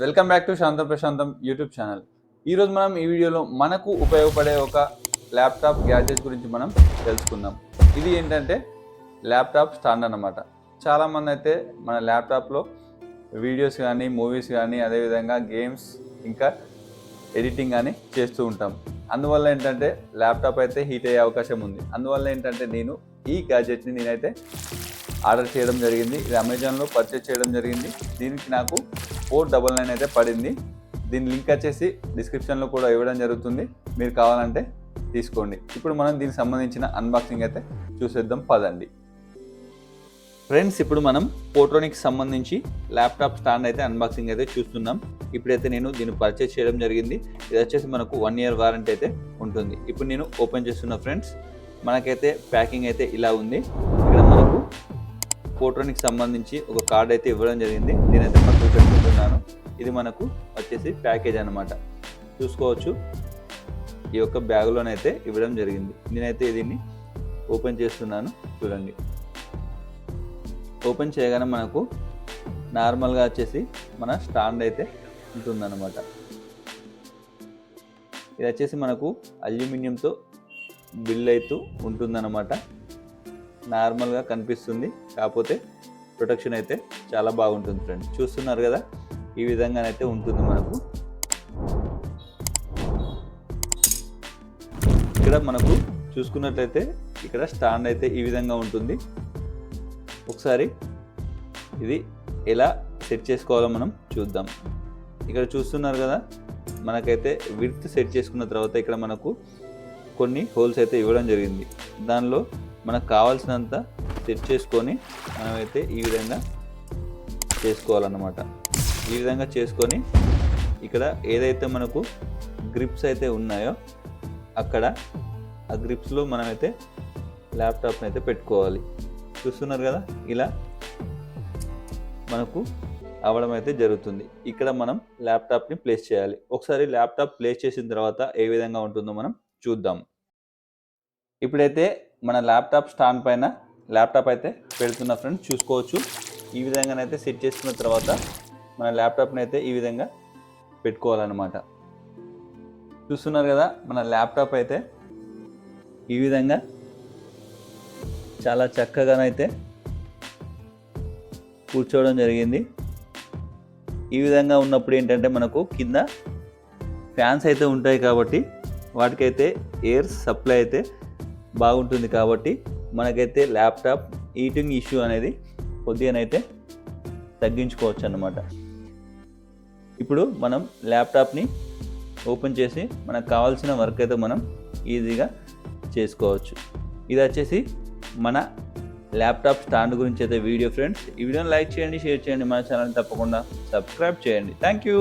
Welcome back to శాంతం ప్రశాంతం YouTube channel ఈరోజు మనం ఈ వీడియోలో మనకు ఉపయోగపడే ఒక ల్యాప్టాప్ గ్యాడ్జెట్ గురించి మనం తెలుసుకుందాం. ఇది ఏంటంటే ల్యాప్టాప్ స్టాండ్ అన్నమాట. చాలామంది అయితే మన ల్యాప్టాప్లో వీడియోస్ కానీ మూవీస్ కానీ అదేవిధంగా గేమ్స్ ఇంకా ఎడిటింగ్ కానీ చేస్తూ ఉంటాం. అందువల్ల ఏంటంటే ల్యాప్టాప్ అయితే హీట్ అయ్యే అవకాశం ఉంది. అందువల్ల ఏంటంటే నేను ఈ గ్యాడ్జెట్ని నేనైతే ఆర్డర్ చేయడం జరిగింది. ఇది అమెజాన్లో పర్చేస్ చేయడం జరిగింది. దీనికి నాకు ఫోర్ డబల్ నైన్ అయితే పడింది. దీని లింక్ వచ్చేసి డిస్క్రిప్షన్లో కూడా ఇవ్వడం జరుగుతుంది. మీరు కావాలంటే తీసుకోండి. ఇప్పుడు మనం దీనికి సంబంధించిన అన్బాక్సింగ్ అయితే చూసేద్దాం. పదండి. ఫ్రెండ్స్ ఇప్పుడు మనం పోట్రోనిక్స్ సంబంధించి ల్యాప్టాప్ స్టాండ్ అయితే అన్బాక్సింగ్ అయితే చూస్తున్నాం. ఇప్పుడైతే నేను దీన్ని పర్చేస్ చేయడం జరిగింది. ఇది వచ్చేసి మనకు వన్ ఇయర్ వారంటీ అయితే ఉంటుంది. ఇప్పుడు నేను ఓపెన్ చేస్తున్న ఫ్రెండ్స్ మనకైతే ప్యాకింగ్ అయితే ఇలా ఉంది. ఫోటోనికి సంబంధించి ఒక కార్డ్ అయితే ఇవ్వడం జరిగింది. నేనైతే పక్కకు పెట్టుకుంటున్నాను ఇది మనకు వచ్చేసి ప్యాకేజ్ అనమాట చూసుకోవచ్చు. ఈ యొక్క బ్యాగ్లోనైతే ఇవ్వడం జరిగింది. నేనైతే దీన్ని ఓపెన్ చేస్తున్నాను. చూడండి. ఓపెన్ చేయగానే మనకు నార్మల్గా వచ్చేసి మన స్టాండ్ అయితే ఉంటుందన్నమాట. ఇది వచ్చేసి మనకు అల్యూమినియంతో బిల్ అవుతూ ఉంటుందన్నమాట. నార్మల్గా కనిపిస్తుంది. కాకపోతే ప్రొటెక్షన్ అయితే చాలా బాగుంటుంది ఫ్రెండ్స్. చూస్తున్నారు కదా? ఈ విధంగానైతే ఉంటుంది మనకు. ఇక్కడ మనకు చూసుకున్నట్లయితే ఇక్కడ స్టాండ్ అయితే ఈ విధంగా ఉంటుంది. ఒకసారి ఇది ఎలా సెట్ చేసుకోవాలో మనం చూద్దాం. ఇక్కడ చూస్తున్నారు కదా? మనకైతే విడ్త్ సెట్ చేసుకున్న తర్వాత ఇక్కడ మనకు కొన్ని హోల్స్ అయితే ఇవ్వడం జరిగింది. దానిలో మనకు కావాల్సినంత సెట్ చేసుకొని మనమైతే ఈ విధంగా చేసుకోవాలన్నమాట. ఈ విధంగా చేసుకొని ఇక్కడ ఏదైతే మనకు గ్రిప్స్ అయితే ఉన్నాయో అక్కడ ఆ గ్రిప్స్లో మనమైతే ల్యాప్టాప్ని అయితే పెట్టుకోవాలి. చూస్తున్నారు కదా? ఇలా మనకు అవడం అయితే జరుగుతుంది. ఇక్కడ మనం ల్యాప్టాప్ని ప్లేస్ చేయాలి. ఒకసారి ల్యాప్టాప్ ప్లేస్ చేసిన తర్వాత ఏ విధంగా ఉంటుందో మనం చూద్దాం. ఇప్పుడైతే మన ల్యాప్టాప్ స్టాండ్ పైన ల్యాప్టాప్ అయితే పెడుతున్న ఫ్రెండ్స్ చూసుకోవచ్చు. ఈ విధంగానైతే సెట్ చేసుకున్న తర్వాత మన ల్యాప్టాప్ని అయితే ఈ విధంగా పెట్టుకోవాలన్నమాట. చూస్తున్నారు కదా మన ల్యాప్టాప్ అయితే ఈ విధంగా చాలా చక్కగానైతే కూర్చోవడం జరిగింది. ఈ విధంగా ఉన్నప్పుడు ఏంటంటే మనకు కింద ఫ్యాన్స్ అయితే ఉంటాయి కాబట్టి వాటికైతే ఎయిర్ సప్లై అయితే బాగుంటుంది కాబట్టి మనకైతే ల్యాప్టాప్ ఈటింగ్ ఇష్యూ అనేది కొద్దిగానైతే తగ్గించుకోవచ్చు అన్నమాట ఇప్పుడు మనం ల్యాప్టాప్ని ఓపెన్ చేసి మనకు కావాల్సిన వర్క్ అయితే మనం ఈజీగా చేసుకోవచ్చు. ఇది వచ్చేసి మన ల్యాప్టాప్ స్టాండ్ గురించి అయితే వీడియో ఫ్రెండ్స్. ఈ వీడియోని లైక్ చేయండి షేర్ చేయండి మన ఛానల్ తప్పకుండా సబ్స్క్రైబ్ చేయండి. Thank you.